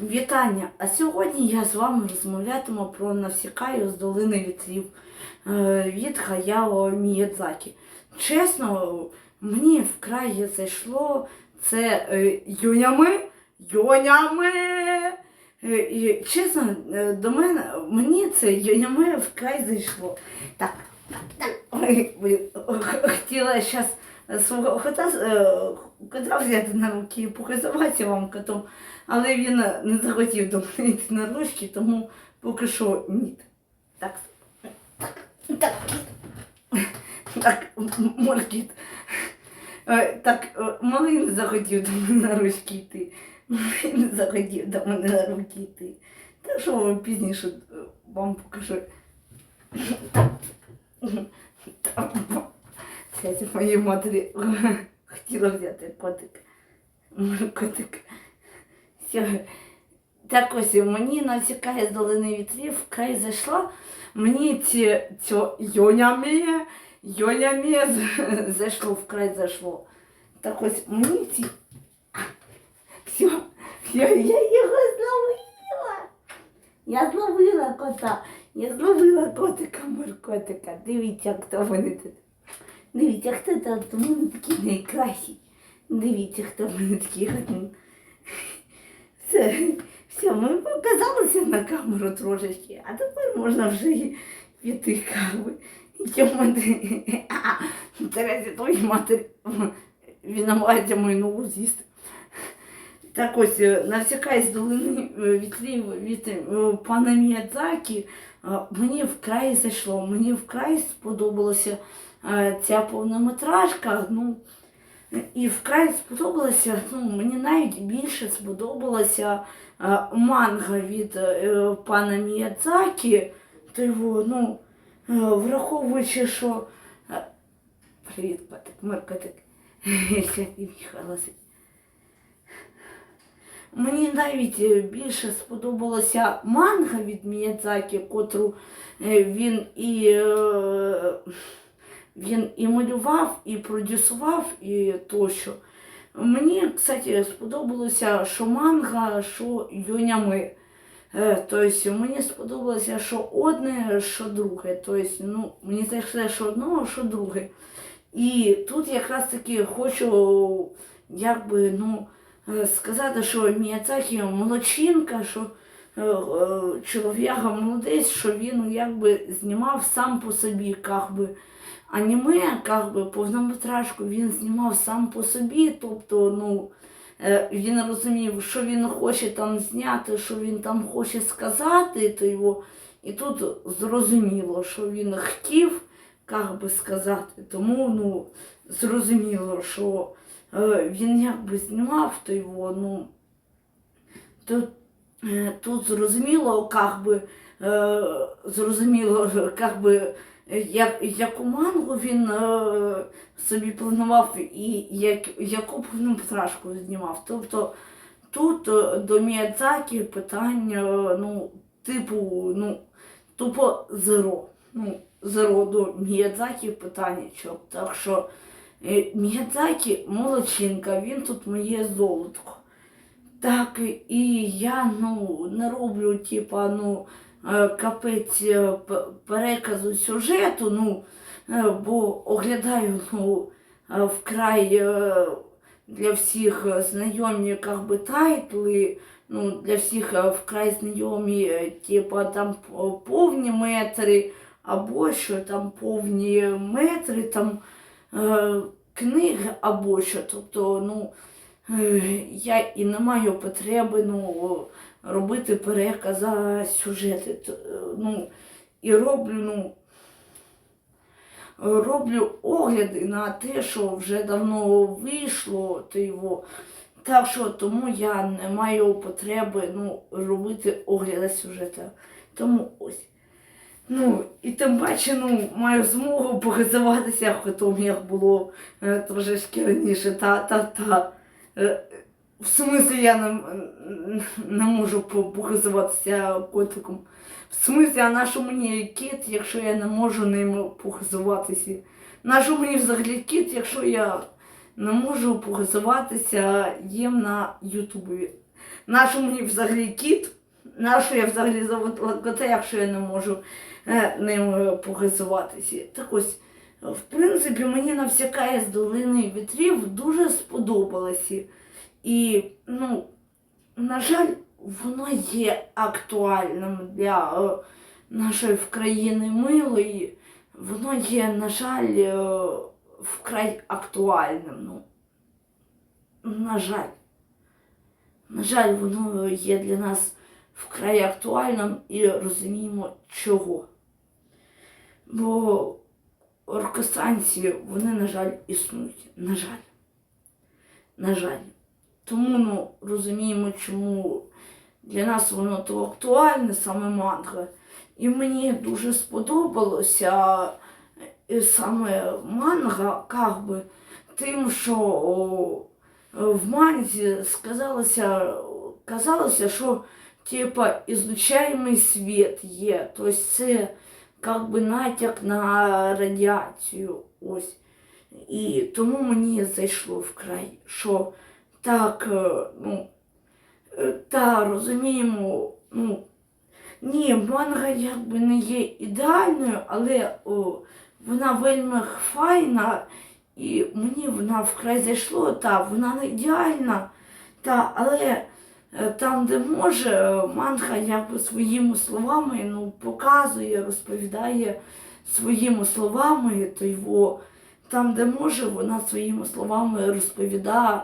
Вітання! А сьогодні я з вами розмовлятиму про Навсікаю з долини вітрів е, від Хаяо Міядзакі. Чесно, мені вкрай зайшло це е, юнями. Юнями! Е, і, чесно, до мене мені це юнями вкрай зайшло. Так, так, так. Ой, хотіла зараз свого кота, е, кота взяти на руки і показувати вам котом. Але він не захотів до мене йти на ручки, тому поки що ні. Так, так, так, моркіт. Е, Так, е, малий не захотів до мене на ручки йти. Малий не захотів до мене на руки йти. Так що пізніше е, вам покажу. Так. Так. Це з моєї матері хотіла взяти котик. Котик. Так ось мені навсікає з долини вітрів, вкрай зайшла. Мені ці цьо йонямі, йонямі з- зайшло, вкрай зайшло. Так ось мені ці. Все, все, я його зловила. Я зловила кота. Я зловила котика, моркотика. Дивіться, хто вони тут. Дивіться, хто там, у мене такі найкращі. Дивіться, хто в мене гарні. Все, все, ми показалися на камеру трошечки, а тепер можна вже піти кави. Терезі твоїй матері намагається мою ногу з'їсти. Так ось, е, навсякай з долини е, вітрів від е, пана Міядзакі, мені вкрай зайшло, мені вкрай сподобалася е, ця повнометражка. Ну, і вкрай сподобалося, ну, мені навіть більше сподобалася манга від е, пана Міядзакі. То його, ну, е, враховуючи, що. е, Привіт, котик, Маркотик. Святий. Мені навіть більше сподобалася манга від Міядзакі, котру він і, він і малював, і продюсував, і тощо. Мені, кстати, сподобалося, що манга, що юнями. Тобто мені сподобалося, що одне, що друге. Тобто, ну, мені зайшло, що одного, що друге. І тут якраз таки хочу якби, ну, е, сказати, що Міядзакі молодчинка, що е, чолов'яга молодець, що він якби знімав сам по собі, как би, аніме, как би, повнометражку він знімав сам по собі, тобто, ну, е, він розумів, що він хоче там зняти, що він там хоче сказати, то його, і тут зрозуміло, що він хотів, як би сказати, тому, ну, зрозуміло, що е, він якби знімав, то його, ну, тут, е, тут зрозуміло, як би, е, зрозуміло, як би, як, яку мангу він е, собі планував і як, яку повнометражку знімав. Тобто тут е, до Міядзакі питання, ну, типу, ну, тупо зеро. Ну, зеро до Міядзакі питаннячок. Так що е, Міядзакі молодчинка, він тут моє золотко. Так, і я ну, не роблю, типа, ну, капець е, переказу сюжету, ну, е, бо оглядаю ну, е, вкрай е, для всіх е, знайомі как би, тайтли, ну, для всіх е, вкрай знайомі, е, типа там повні метри, або що там повні метри, там е, книги, або що. Тобто, ну, Е, я і не маю потреби ну, робити переказ за сюжети. Е, Ну, і роблю, ну, роблю огляди на те, що вже давно вийшло, то його. Так що тому я не маю потреби ну, робити огляди сюжету. Тому ось. Ну, і тим паче, ну, маю змогу показуватися котом, як було е, трошечки раніше. Та-та-та. В смислі я не, не можу по- показуватися котиком. В смислі, а на що мені кіт, якщо я не можу ним показуватися? На що мені взагалі кіт, якщо я не можу показуватися їм на Ютубі? Нащо мені взагалі кіт? Нащо я взагалі заводила кота, якщо я не можу е, ним похизуватися? Так ось, в принципі, мені навсякає з долини вітрів дуже сподобалося. І, ну, на жаль, воно є актуальним для е, нашої країни милої. Воно є, на жаль, е, вкрай актуальним. Ну, на жаль. На жаль, воно є для нас вкрай актуальним і розуміємо чого. Бо оркостанції, вони, на жаль, існують. На жаль. На жаль. Тому ну, розуміємо, чому для нас воно то актуальне, саме манга. І мені дуже сподобалося е, саме манга, как би, тим, що о, в манзі сказалося, казалося, що типа ізлучаємий світ є. Тобто це как би натяк на радіацію. Ось. І тому мені зайшло вкрай, що так, е, ну, е, та розуміємо, ну, ні, манга якби не є ідеальною, але о, вона вельми файна, і мені вона вкрай зайшло, та вона не ідеальна, та, але е, там, де може, манга якби своїми словами ну, показує, розповідає своїми словами, то його, там, де може, вона своїми словами розповідає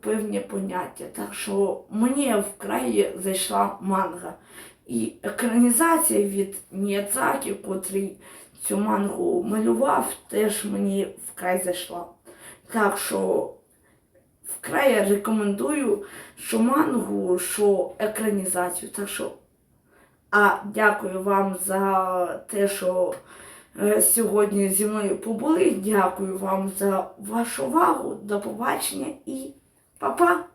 певні поняття. Так що мені вкрай зайшла манга. І екранізація від Міядзакі, котрий цю мангу малював, теж мені вкрай зайшла. Так що вкрай рекомендую що мангу, що екранізацію. Так що а дякую вам за те, що е, сьогодні зі мною побули. Дякую вам за вашу увагу. До побачення і па-па!